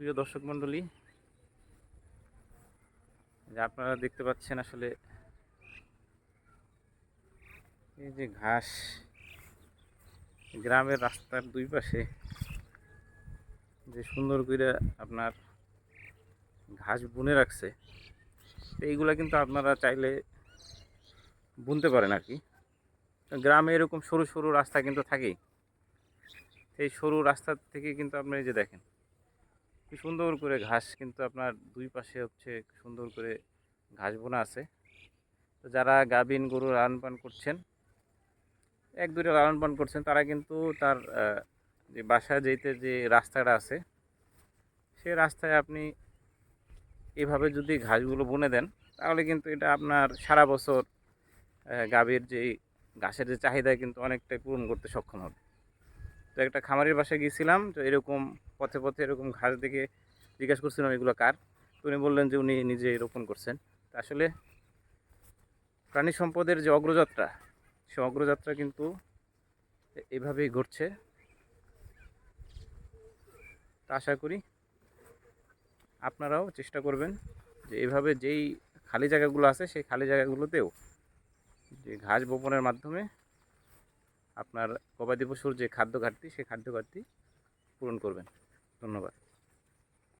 প্রিয় দর্শক মণ্ডলী যে আপনারা দেখতে পাচ্ছেন আসলে এই যে ঘাস, গ্রামের রাস্তার দুই পাশে যে সুন্দর করে আপনার ঘাস বুনে রাখছে এইগুলা কিন্তু আপনারা চাইলে বুনতে পারেন আর কি। গ্রামে এরকম সরু সরু রাস্তা কিন্তু থাকেই। এই সরু রাস্তা থেকে কিন্তু আপনি যে দেখেন কি সুন্দর করে ঘাস কিন্তু আপনার দুই পাশে হচ্ছে সুন্দর করে ঘাস বোনা আছে। তো যারা গাভিন গরু লালন পালন করছেন, এক দুটো লালন পালন করছেন, তারা কিন্তু তার যে বাসা যেতে যে রাস্তাটা আছে, সেই রাস্তায় আপনি এভাবে যদি ঘাসগুলো বুনে দেন, তাহলে কিন্তু এটা আপনার সারা বছর গাভীর যে ঘাসের যে চাহিদা কিন্তু অনেকটাই পূরণ করতে সক্ষম হবে। তো একটা খামারের বাসায় গিয়েছিলাম, তো এরকম পথে পথে এরকম ঘাস দেখে জিজ্ঞাসা করছিলাম এগুলো কার? তো উনি বললেন যে উনি নিজে রোপণ করছেন। তা আসলে প্রাণী সম্পদের যে অগ্রযাত্রা, সে অগ্রযাত্রা কিন্তু এভাবেই ঘটছে। তা আশা করি আপনারাও চেষ্টা করবেন যে এভাবে যেই খালি জায়গাগুলো আছে, সেই খালি জায়গাগুলোতেও যে ঘাস বপনের মাধ্যমে আপনার গবাদি পশুর যে খাদ্য ঘাটতি সেই খাদ্য ঘাটতি পূরণ করবেন। ধন্যবাদ।